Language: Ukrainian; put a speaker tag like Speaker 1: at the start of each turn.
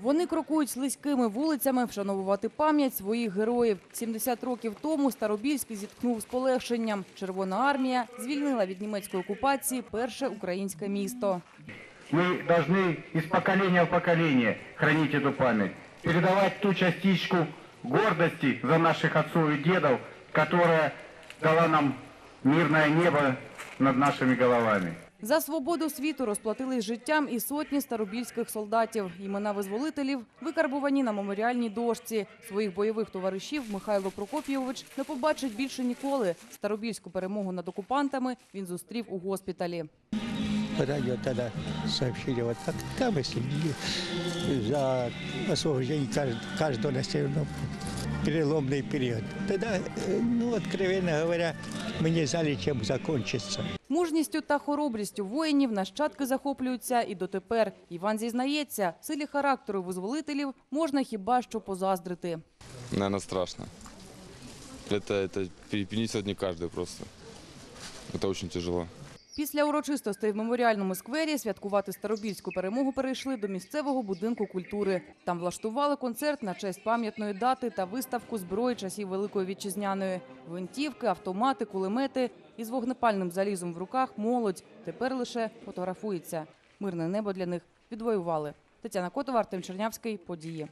Speaker 1: Вони крокують слизькими вулицями вшановувати пам'ять своїх героїв. 70 років тому Старобільський зіткнув з полегшенням. Червона армія звільнила від німецької окупації перше українське місто.
Speaker 2: Мы должны из поколения в поколение хранить эту память, передавать ту частичку гордости за наших отцов и дедов, которая дала нам мирное небо над нашими головами.
Speaker 1: За свободу світу розплатились життям і сотні старобільських солдатів. Імена визволителів викарбувані на меморіальній дошці. Своїх бойових товаришів Михайло Прокопійович не побачить більше ніколи. Старобільську перемогу над окупантами він зустрів у госпіталі.
Speaker 3: По радио тогда сообщили, вот так там мы следили за освобождение кажд- каждого населенного пункта. переломный период. Тогда, э, ну, откровенно говоря, мы не знали, чем закончится.
Speaker 1: Мужністю та хоробрістю воїнів нащадки захоплюються і дотепер. Іван зізнається, силі характеру визволителів можна хіба що позаздрити.
Speaker 4: Наверное, страшно. Это, это перенесет не каждый просто. Это очень тяжело.
Speaker 1: Після урочистостей в меморіальному сквері святкувати старобільську перемогу перейшли до місцевого будинку культури. Там влаштували концерт на честь пам'ятної дати та виставку зброї часів Великої Вітчизняної. Гвинтівки, автомати, кулемети із вогнепальним залізом в руках молодь тепер лише фотографується. Мирне небо для них відвоювали. Тетяна Котова, Артем Чернявський. Події.